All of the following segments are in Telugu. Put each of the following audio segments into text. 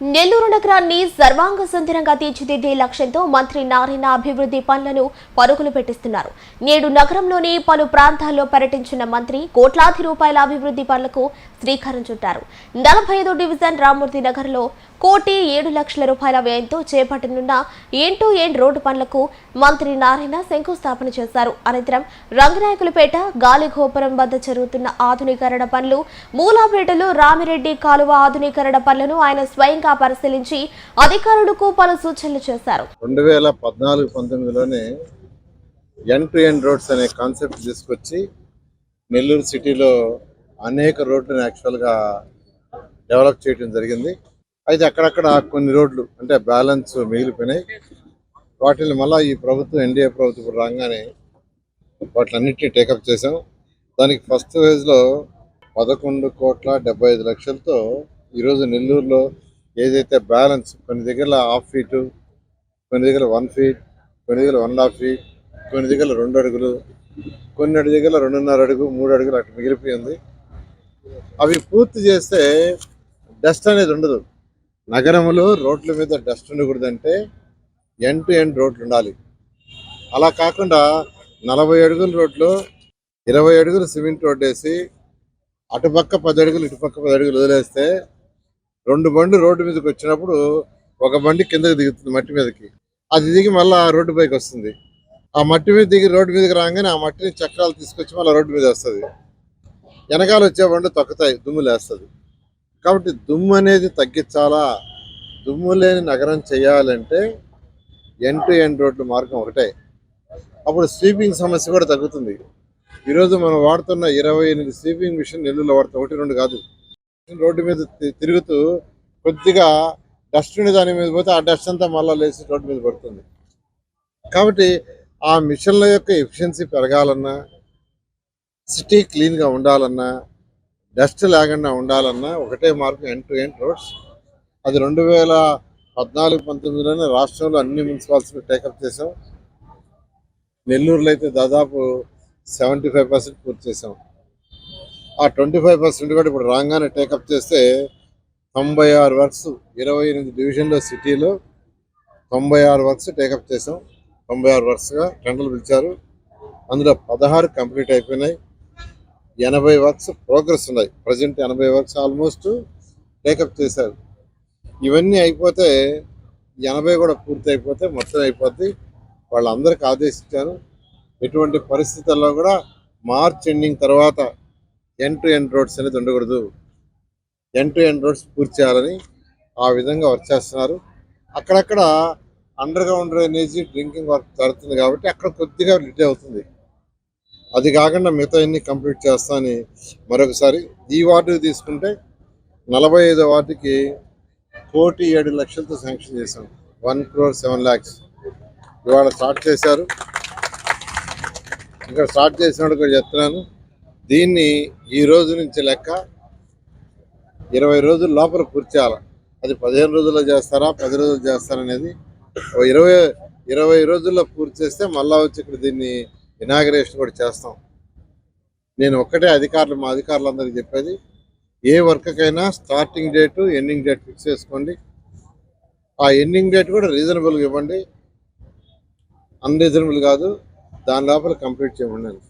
నెల్లూరు నగరాన్ని సర్వాంగ సుందరంగా తీర్చిదిద్దే లక్ష్యంతో మంత్రి నారాయణ అభివృద్ధి పనులను పరుగులు పెట్టిస్తున్నారు. నేడు నగరంలోని పలు ప్రాంతాల్లో పర్యటించిన మంత్రి కోట్లాది రూపాయల అభివృద్ధి పనులకు శ్రీకారం చుట్టారు. నలభై ఐదు డివిజన్ రామూర్తి నగర్లో కోటి ఏడు లక్షల రూపాయల వ్యయంతో చేపట్టనున్న ఏన్ టు ఎన్ రోడ్డు పనులకు మంత్రి నారాయణ శంకుస్థాపన చేశారు. అనంతరం రంగనాయకులపేట గాలిగోపురం వద్ద జరుగుతున్న ఆధునీకరణ పనులు మూలాపేటలో రామిరెడ్డి కాలువ ఆధునీకరణ పనులను ఆయన స్వయంగా పరిశీలించి అధికారులకు పలు సూచనలు చేశారు. రెండు వేల పద్నాలుగు పంతొమ్మిదిలోనే ఎన్ టు ఎన్ రోడ్స్ అనే కాన్సెప్ట్ తీసుకొచ్చి నెల్లూరు సిటీలో అనేక రోడ్లను యాక్చువల్గా డెవలప్ చేయడం జరిగింది. అయితే అక్కడక్కడ కొన్ని రోడ్లు అంటే బ్యాలెన్స్ మిగిలిపోయినాయి. వాటిని మళ్ళీ ఈ ప్రభుత్వం ఎన్డీఏ ప్రభుత్వం రాగానే వాటిలన్నింటినీ టేకప్ చేసాం దానికి ఫస్ట్ ఫేజ్లో పదకొండు కోట్ల డెబ్బై ఐదు లక్షలతో ఈరోజు నెల్లూరులో ఏదైతే బ్యాలెన్స్ కొన్ని దగ్గర హాఫ్ ఫీటు కొన్ని దగ్గర వన్ ఫీట్ కొన్ని దగ్గర వన్ హాఫ్ ఫీట్ కొన్ని దగ్గర రెండు అడుగులు కొన్ని అడుగు దగ్గర రెండున్నర అడుగు మూడు అడుగులు అట్లా మిగిలిపోయింది. అవి పూర్తి చేస్తే డస్ట్ అనేది ఉండదు. నగరంలో రోడ్ల మీద డస్ట్ ఉండకూడదంటే ఎండ్ టు ఎండ్ రోడ్లు ఉండాలి. అలా కాకుండా నలభై అడుగుల రోడ్లు ఇరవై అడుగులు సిమెంట్ రోడ్డు వేసి అటుపక్క పది అడుగులు ఇటుపక్క పది అడుగులు వదిలేస్తే రెండు బండి రోడ్డు మీదకి వచ్చినప్పుడు ఒక బండి కిందకి దిగుతుంది మట్టి మీదకి. అది దిగి మళ్ళీ ఆ రోడ్డు పైకి వస్తుంది. ఆ మట్టి మీద దిగి రోడ్డు మీదకి రాగానే ఆ మట్టిని చక్రాలు తీసుకొచ్చి మళ్ళీ రోడ్డు మీద వస్తుంది. వెనకాల వచ్చే బండి తొక్కుతాయి దుమ్ము లేస్తుంది. కాబట్టి దుమ్ము అనేది తగ్గించాలా? దుమ్ము లేని నగరం చేయాలంటే ఎన్ టు ఎన్ రోడ్డు మార్గం ఒకటే. అప్పుడు స్వీపింగ్ సమస్య కూడా తగ్గుతుంది. ఈరోజు మనం వాడుతున్న ఇరవై ఎనిమిది స్వీపింగ్ మిషన్ నెల్లూరులో వాడుతాం ఒకటి రెండు కాదు. రోడ్డు మీద తిరుగుతూ కొద్దిగా డస్ట్ ఉండే దాని మీద పోతే ఆ డస్ట్ అంతా మళ్ళీ లేచి రోడ్డు మీద పడుతుంది. కాబట్టి ఆ మిషన్ల యొక్క ఎఫిషియన్సీ పెరగాలన్నా సిటీ క్లీన్గా ఉండాలన్నా డస్ట్ లేకుండా ఉండాలన్నా ఒకటే మార్గం ఎండ్ టు ఎండ్ రోడ్స్. అది రెండు వేల పద్నాలుగు పంతొమ్మిదిలోనే రాష్ట్రంలో అన్ని మున్సిపాలిటీలు టేకప్ చేసాం నెల్లూరులో అయితే దాదాపు సెవెంటీ ఫైవ్ పర్సెంట్ పూర్తి చేసాం ఆ ట్వంటీ ఫైవ్ పర్సెంట్ కూడా ఇప్పుడు రాగానే టేకప్ చేస్తే తొంభై ఆరు వర్క్స్ ఇరవై ఎనిమిది డివిజన్లో సిటీలో తొంభై ఆరు వర్క్స్ టేకప్ చేసాం తొంభై ఆరు వర్క్స్గా టెండర్లు పిలిచారు. అందులో పదహారు కంప్లీట్ అయిపోయినాయి. ఎనభై వర్క్స్ ప్రోగ్రెస్ ఉన్నాయి. ప్రజెంట్ ఎనభై వర్క్స్ ఆల్మోస్ట్ టేకప్ చేశారు. ఇవన్నీ అయిపోతే ఎనభై కూడా పూర్తి అయిపోతే మొత్తం అయిపోద్ది. వాళ్ళందరికీ ఆదేశించాను. ఎటువంటి పరిస్థితుల్లో కూడా మార్చ్ ఎండింగ్ తర్వాత ఎన్ టు ఎన్ రోడ్స్ అనేది ఉండకూడదు. ఎన్ టు ఎన్ రోడ్స్ పూర్తి చేయాలని ఆ విధంగా వర్క్ చేస్తున్నారు. అక్కడక్కడ underground drainage drinking work జరుగుతుంది కాబట్టి అక్కడ కొద్దిగా లిట్ అవుతుంది. అది కాకుండా మిగతా అన్ని కంప్లీట్ చేస్తానని మరొకసారి ఈ వార్డు తీసుకుంటే నలభై ఐదో వార్డుకి కోటి ఏడు లక్షలతో శాంక్షన్ చేశాం. వన్ క్రోర్ సెవెన్ ల్యాక్స్ ఇవాళ స్టార్ట్ చేశారు. ఇక్కడ స్టార్ట్ చేసినప్పుడు కూడా చెప్తున్నాను. దీన్ని ఈ రోజు నుంచి లెక్క ఇరవై రోజుల లోపల పూర్తి చేయాలి. అది పదిహేను రోజుల్లో చేస్తారా పది రోజులు చేస్తారా అనేది ఓ ఇరవై ఇరవై రోజుల్లో పూర్తి చేస్తే మళ్ళా వచ్చి ఇక్కడ దీన్ని ఇనాగరేషన్ కూడా చేస్తాం. నేను ఒక్కటే అధికారులు మా అధికారులందరికీ చెప్పేది ఏ వర్క్కైనా starting date ending date fix చేసుకోండి. ఆ ఎండింగ్ డేట్ కూడా రీజనబుల్గా ఇవ్వండి. అన్రీజనబుల్ కాదు దాని లోపల కంప్లీట్ చేయమన్నాను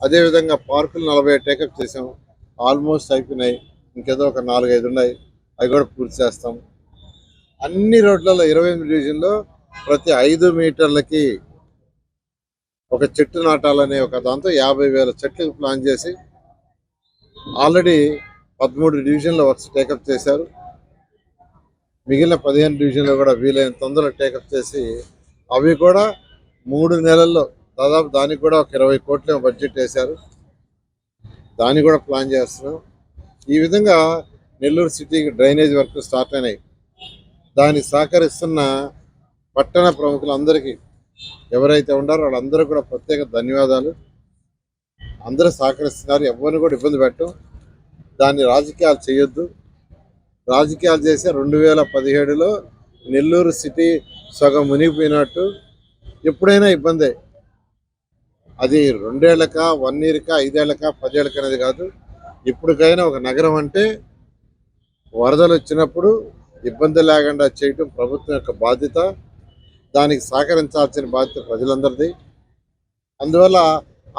అదేవిధంగా పార్కులు నలభై టేకప్ చేసాం ఆల్మోస్ట్ అయిపోయినాయి. ఇంకేదో ఒక నాలుగైదు ఉన్నాయి. అవి కూడా పూర్తి చేస్తాం. అన్ని రోడ్లలో ఇరవై ఎనిమిది డివిజన్లో ప్రతి ఐదు మీటర్లకి ఒక చెట్టు నాటాలనే ఒక దాంతో యాభై వేల చెట్లకు ప్లాన్ చేసి ఆల్రెడీ పదమూడు డివిజన్లో వర్క్స్ టేకప్ చేశారు. మిగిలిన పదిహేను డివిజన్లో కూడా వీలైన తొందరగా టేకప్ చేసి అవి కూడా మూడు నెలల్లో దాదాపు దానికి కూడా ఒక ఇరవై కోట్ల బడ్జెట్ వేశారు. దాన్ని కూడా ప్లాన్ చేస్తున్నాం. ఈ విధంగా నెల్లూరు సిటీకి డ్రైనేజ్ వర్క్ స్టార్ట్ అయినాయి. దానికి సహకరిస్తున్న పట్టణ ప్రముఖులందరికీ ఎవరైతే ఉన్నారో వాళ్ళందరూ కూడా ప్రత్యేక ధన్యవాదాలు. అందరూ సహకరిస్తున్నారు. ఎవరిని కూడా ఇబ్బంది పెట్టం. దాన్ని రాజకీయాలు చేయొద్దు. రాజకీయాలు చేసే రెండు వేల పదిహేడులో నెల్లూరు సిటీ సగం మునిగిపోయినట్టు. ఎప్పుడైనా ఇబ్బందే. అది రెండేళ్ళక వన్ ఇయర్క ఐదేళ్ళక పదేళ్ళక అనేది కాదు. ఇప్పటికైనా ఒక నగరం అంటే వరదలు వచ్చినప్పుడు ఇబ్బంది లేకుండా చేయటం ప్రభుత్వం యొక్క బాధ్యత. దానికి సహకరించాల్సిన బాధ్యత ప్రజలందరిది. అందువల్ల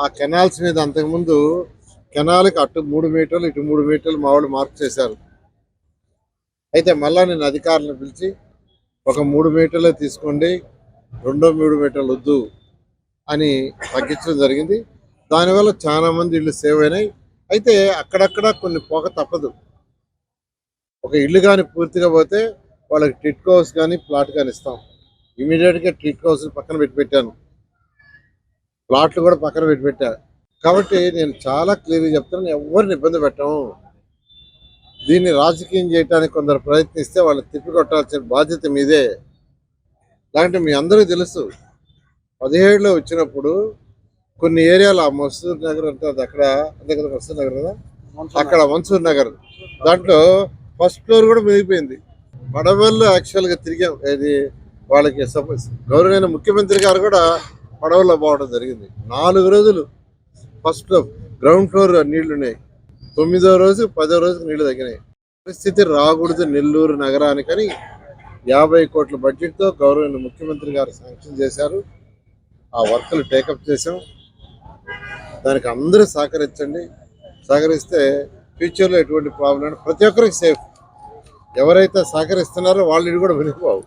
ఆ కెనాల్స్ మీద అంతకుముందు కెనాల్కి అటు మూడు మీటర్లు ఇటు మూడు మీటర్లు మా వాళ్ళు మార్క్ చేశారు. అయితే మళ్ళా నేను అధికారులను పిలిచి ఒక మూడు మీటర్లే తీసుకోండి రెండో మూడు మీటర్లు వద్దు. అని తగ్గించడం జరిగింది. దానివల్ల చాలా మంది ఇళ్ళు సేవ్ అయినాయి. అయితే అక్కడక్కడ కొన్ని పొగ తప్పదు. ఒక ఇల్లు కానీ పూర్తిగా పోతే వాళ్ళకి ట్రీట్ హౌస్ కానీ ప్లాట్ కానీ ఇస్తాం. ఇమీడియట్గా ట్రీట్ హౌస్ పక్కన పెట్టి పెట్టాను ప్లాట్లు కూడా పక్కన పెట్టి పెట్టాను కాబట్టి నేను చాలా క్లియర్గా చెప్తున్నాను ఎవరిని ఇబ్బంది పెట్టాము దీన్ని రాజకీయం చేయడానికి కొందరు ప్రయత్నిస్తే వాళ్ళు తిప్పికొట్టాల్సిన బాధ్యత మీదే. లేదంటే మీ అందరికీ తెలుసు. పదిహేడులో వచ్చినప్పుడు కొన్ని ఏరియాలు ఆ మసూర్ నగర్ అంటే అది అక్కడ అంతే కదా మసూర్ నగర్ కదా? అక్కడ మన్సూర్ నగర్. దాంట్లో ఫస్ట్ ఫ్లోర్ కూడా మునిగిపోయింది. పడవల్లో యాక్చువల్గా తిరిగాం ఇది వాళ్ళకి సపోజ్ గౌరవమైన ముఖ్యమంత్రి గారు కూడా పడవల్లో పోవడం జరిగింది. నాలుగు రోజులు ఫస్ట్ గ్రౌండ్ ఫ్లోర్ నీళ్ళు ఉన్నాయి తొమ్మిదో రోజు పదో రోజుకి నీళ్ళు తగ్గినాయి. పరిస్థితి రాకూడదు నెల్లూరు నగరానికని యాభై కోట్ల బడ్జెట్తో గౌరవమైన ముఖ్యమంత్రి గారు శాంక్షన్ చేశారు. ఆ వర్క్లు టేకప్ చేసాం దానికి అందరూ సహకరించండి. సహకరిస్తే ఫ్యూచర్లో ఎటువంటి ప్రాబ్లం ప్రతి ఒక్కరికి సేఫ్. ఎవరైతే సహకరిస్తున్నారో వాళ్ళు కూడా వినిపోవు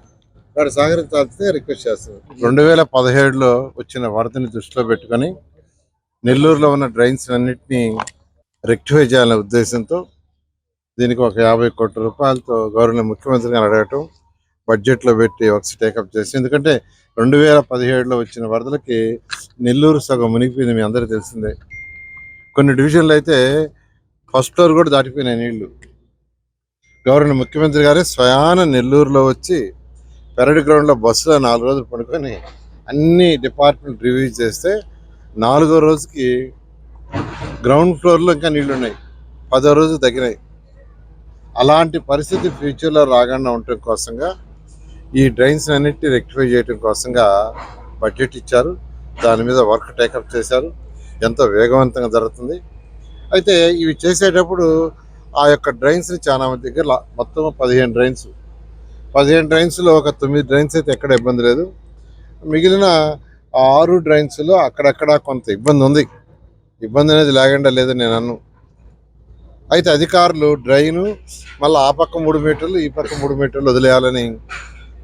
వాడు సహకరించాల్సిందే రిక్వెస్ట్ చేస్తున్నారు రెండు వేల పదిహేడులో వచ్చిన వరదని దృష్టిలో పెట్టుకొని నెల్లూరులో ఉన్న డ్రైన్స్ అన్నింటినీ రెక్టిఫై చేయాలనే ఉద్దేశంతో దీనికి ఒక యాభై కోట్ల రూపాయలతో గౌరవ ముఖ్యమంత్రి గారు అడగటం బడ్జెట్లో పెట్టి వర్క్స్ టేకప్ చేసి ఎందుకంటే రెండు వేల పదిహేడులో వచ్చిన వరదలకి నెల్లూరు సగం మునిగిపోయింది మీ అందరికీ తెలిసిందే. కొన్ని డివిజన్లు అయితే ఫస్ట్ ఫ్లోర్ కూడా దాటిపోయినాయి నీళ్ళు. గవర్నర్ ముఖ్యమంత్రి గారే స్వయాన నెల్లూరులో వచ్చి పెరడ్ గ్రౌండ్లో బస్సులో నాలుగు రోజులు పడుకొని అన్ని డిపార్ట్మెంట్ రివ్యూ చేస్తే నాలుగో రోజుకి గ్రౌండ్ ఫ్లోర్లో ఇంకా నీళ్ళు ఉన్నాయి. పదో రోజు తగ్గినాయి. అలాంటి పరిస్థితి ఫ్యూచర్లో రాకుండా ఉండటం కోసంగా ఈ డ్రైన్స్ అన్నిటి రెక్టిఫై చేయడం కోసంగా బడ్జెట్ ఇచ్చారు. దాని మీద వర్క్ టేకప్ చేశారు. ఎంతో వేగవంతంగా జరుగుతుంది. అయితే ఇవి చేసేటప్పుడు ఆ యొక్క డ్రైన్స్ని చాలా మంది దగ్గర మొత్తం పదిహేను డ్రైన్స్ పదిహేను డ్రైన్స్లో ఒక తొమ్మిది డ్రైన్స్ అయితే ఎక్కడ ఇబ్బంది లేదు. మిగిలిన ఆరు డ్రైన్స్లో అక్కడక్కడ కొంత ఇబ్బంది ఉంది. ఇబ్బంది అనేది లేకుండా లేదని నేను అన్ను. అయితే అధికారులు డ్రైను మళ్ళీ ఆ పక్క మూడు మీటర్లు ఈ పక్క మూడు మీటర్లు వదిలేయాలని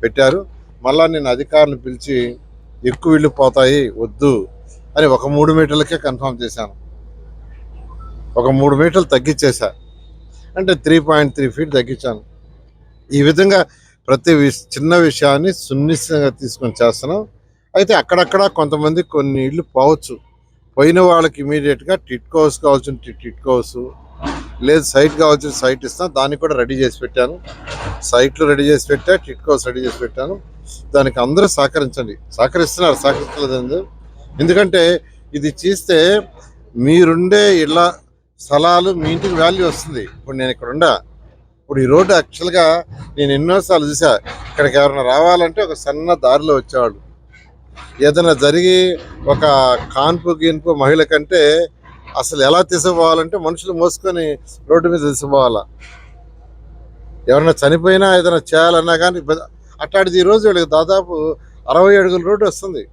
పెట్టారు. మళ్ళా నేను అధికారులు పిలిచి ఎక్కువ ఇళ్ళు పోతాయి వద్దు అని ఒక మూడు మీటర్లకే కన్ఫర్మ్ చేశాను. ఒక మూడు మీటర్లు తగ్గించేశా. అంటే త్రీ పాయింట్ త్రీ ఫీట్ తగ్గించాను. ఈ విధంగా ప్రతి చిన్న విషయాన్ని సున్నితంగా తీసుకొని చేస్తున్నాం. అయితే అక్కడక్కడ కొంతమంది కొన్ని ఇళ్ళు పోవచ్చు. పోయిన వాళ్ళకి ఇమీడియట్గా టిట్కోస్ కావాల్సిన టిట్కోసు లేదు సైట్ కావాల్సిన సైట్ ఇస్తాను. దాన్ని కూడా రెడీ చేసి పెట్టాను. సైట్లు రెడీ చేసి పెట్టా టిట్కో రెడీ చేసి పెట్టాను. దానికి అందరూ సహకరించండి. సహకరిస్తున్నారు సహకరించలేదు. ఎందుకంటే ఇది చేస్తే మీరుండే ఇళ్ళ స్థలాలు మీ ఇంటికి వాల్యూ వస్తుంది. ఇప్పుడు నేను ఇక్కడ ఉండా. ఇప్పుడు ఈ రోడ్డు యాక్చువల్గా నేను ఎన్నోసార్లు చూసా. ఇక్కడికి ఎవరైనా రావాలంటే ఒక సన్న దారిలో వచ్చేవాళ్ళు. ఏదైనా జరిగి ఒక కాన్పు గీన్పు మహిళ కంటే అసలు ఎలా తీసుకుపోవాలంటే మనుషులు మోసుకొని రోడ్డు మీద తీసుకుపోవాలా? ఎవరైనా చనిపోయినా ఏదైనా చేయాలన్నా కానీ ఇబ్బంది- అట్లాంటిది ఈ రోజు వీళ్ళకి దాదాపు అరవై అడుగుల రోడ్డు వస్తుంది.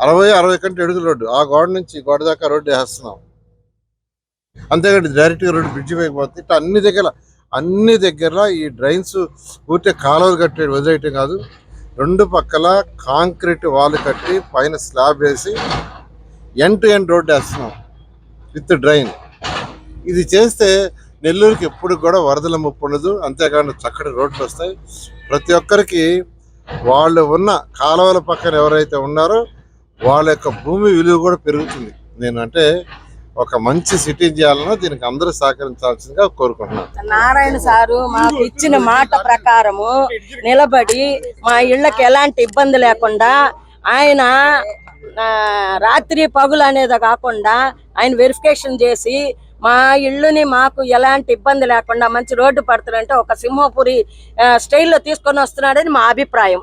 అరవై అరవై కంటే అడుగుల రోడ్డు. ఆ గోడ నుంచి గోడ దాకా రోడ్డు వేస్తున్నాం. అంతేకాదు డైరెక్ట్గా రోడ్డు బ్రిడ్జి పైకి పోతుంది ఇట్లా అన్ని దగ్గర అన్ని దగ్గర ఈ డ్రైన్స్ పూర్తి కాలువలు కట్టే వదిలేయటం కాదు. రెండు పక్కల కాంక్రీట్ వాళ్ళు కట్టి పైన స్లాబ్ వేసి ఎండ్ టు ఎండ్ రోడ్డు వేస్తున్నాం. With drain. ఇది చేస్తే నెల్లూరుకి ఎప్పుడు కూడా వరదల ముప్పు ఉండదు. అంతేకాకుండా చక్కటి రోడ్లు వస్తాయి. ప్రతి ఒక్కరికి వాళ్ళు ఉన్న కాలువల పక్కన ఎవరైతే ఉన్నారో వాళ్ళ యొక్క భూమి విలువ కూడా పెరుగుతుంది. నేను అంటే ఒక మంచి సిటీ చేయాలన్నా దీనికి అందరూ సహకరించాల్సిందిగా కోరుకుంటున్నాను. నారాయణ సారు మాకు ఇచ్చిన మాట ప్రకారము నిలబడి మా ఇళ్ళకి ఎలాంటి ఇబ్బంది లేకుండా ఆయన రాత్రి పగులు అనేది కాకుండా ఆయన వెరిఫికేషన్ చేసి మా ఇళ్ళుని మాకు ఎలాంటి ఇబ్బంది లేకుండా మంచి రోడ్డు పడుతుందంటే ఒక సింహపురి స్టైల్లో తీసుకొని వస్తున్నాడని మా అభిప్రాయం.